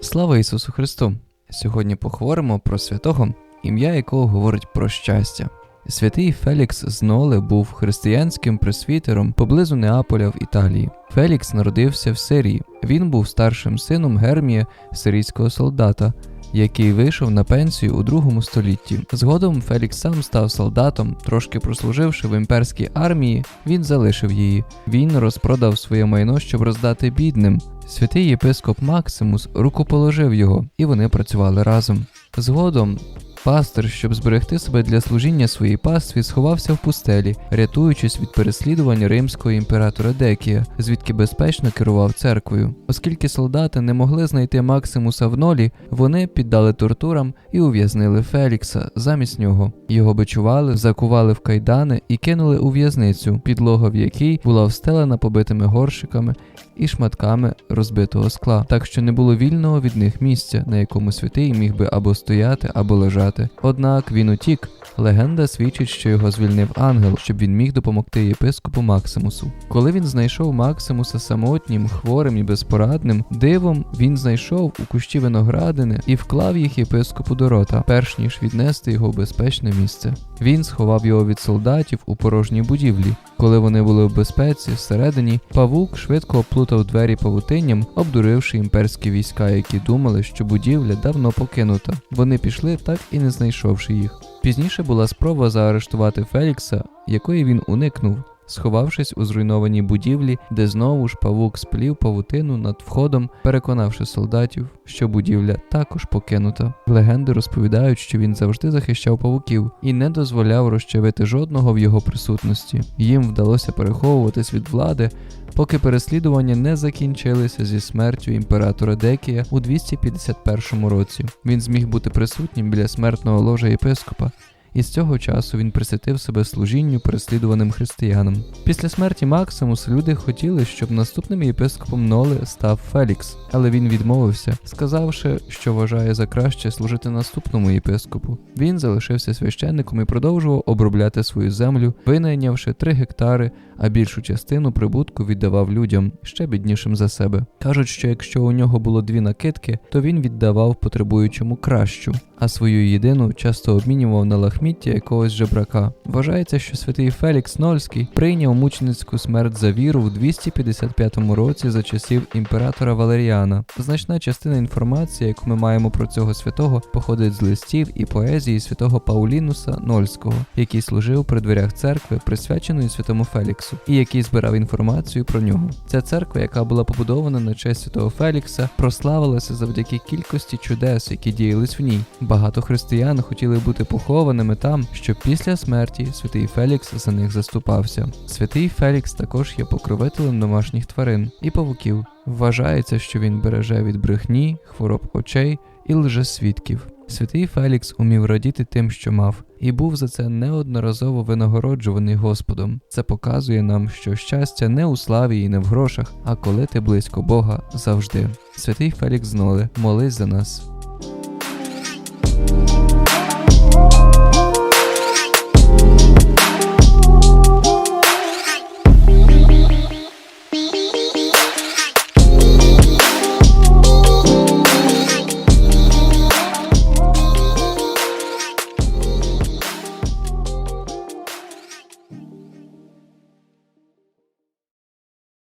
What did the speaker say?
Слава Ісусу Христу! Сьогодні поговоримо про святого, ім'я якого говорить про щастя. Святий Фелікс з Ноле був християнським пресвітером поблизу Неаполя в Італії. Фелікс народився в Сирії. Він був старшим сином Гермія, сирійського солдата, який вийшов на пенсію у другому столітті. Згодом Фелікс сам став солдатом, трошки прослуживши в імперській армії, він залишив її. Він розпродав своє майно, щоб роздати бідним. Святий єпископ Максимус рукоположив його, і вони працювали разом. Згодом пастир, щоб зберегти себе для служіння своїй пастві, сховався в пустелі, рятуючись від переслідування римського імператора Декія, звідки безпечно керував церквою. Оскільки солдати не могли знайти Максимуса в нолі, вони піддали тортурам і ув'язнили Фелікса замість нього. Його бичували, закували в кайдани і кинули у в'язницю, підлога в якій була встелена побитими горщиками і шматками розбитого скла, так що не було вільного від них місця, на якому святий міг би або стояти, або лежати. Однак він утік. Легенда свідчить, що його звільнив ангел, щоб він міг допомогти єпископу Максимусу. Коли він знайшов Максимуса самотнім, хворим і безпорадним, дивом він знайшов у кущі виноградини і вклав їх єпископу до рота, перш ніж віднести його в безпечне місце. Він сховав його від солдатів у порожній будівлі. Коли вони були в безпеці, всередині павук швидко оплутав двері павутинням, обдуривши імперські війська, які думали, що будівля давно покинута. Вони пішли, так і не знайшовши їх. Пізніше була спроба заарештувати Фелікса, якої він уникнув, сховавшись у зруйнованій будівлі, де знову ж павук сплів павутину над входом, переконавши солдатів, що будівля також покинута. Легенди розповідають, що він завжди захищав павуків і не дозволяв розчавити жодного в його присутності. Їм вдалося переховуватись від влади. Поки переслідування не закінчилися зі смертю імператора Декія у 251 році, він зміг бути присутнім біля смертного ложа єпископа, і з цього часу він присвятив себе служінню переслідуваним християнам. Після смерті Максимуса люди хотіли, щоб наступним єпископом Ноли став Фелікс, але він відмовився, сказавши, що вважає за краще служити наступному єпископу. Він залишився священником і продовжував обробляти свою землю, винайнявши три гектари, а більшу частину прибутку віддавав людям, ще біднішим за себе. Кажуть, що якщо у нього було дві накидки, то він віддавав потребуючому кращу, а свою єдину часто обмінював на лахміття якогось жебрака. Вважається, що святий Фелікс Нольський прийняв мученицьку смерть за віру в 255 році за часів імператора Валеріана. Значна частина інформації, яку ми маємо про цього святого, походить з листів і поезії святого Паулінуса Нольського, який служив при дверях церкви, присвяченої святому Феліксу, і який збирав інформацію про нього. Ця церква, яка була побудована на честь святого Фелікса, прославилася завдяки кількості чудес, які діялись в ній. Багато християн хотіли бути похованими там, щоб після смерті святий Фелікс за них заступався. Святий Фелікс також є покровителем домашніх тварин і павуків. Вважається, що він береже від брехні, хвороб очей і лжесвідків. Святий Фелікс умів радіти тим, що мав, і був за це неодноразово винагороджуваний Господом. Це показує нам, що щастя не у славі і не в грошах, а коли ти близько Бога завжди. Святий Фелікс Зноле, молись за нас.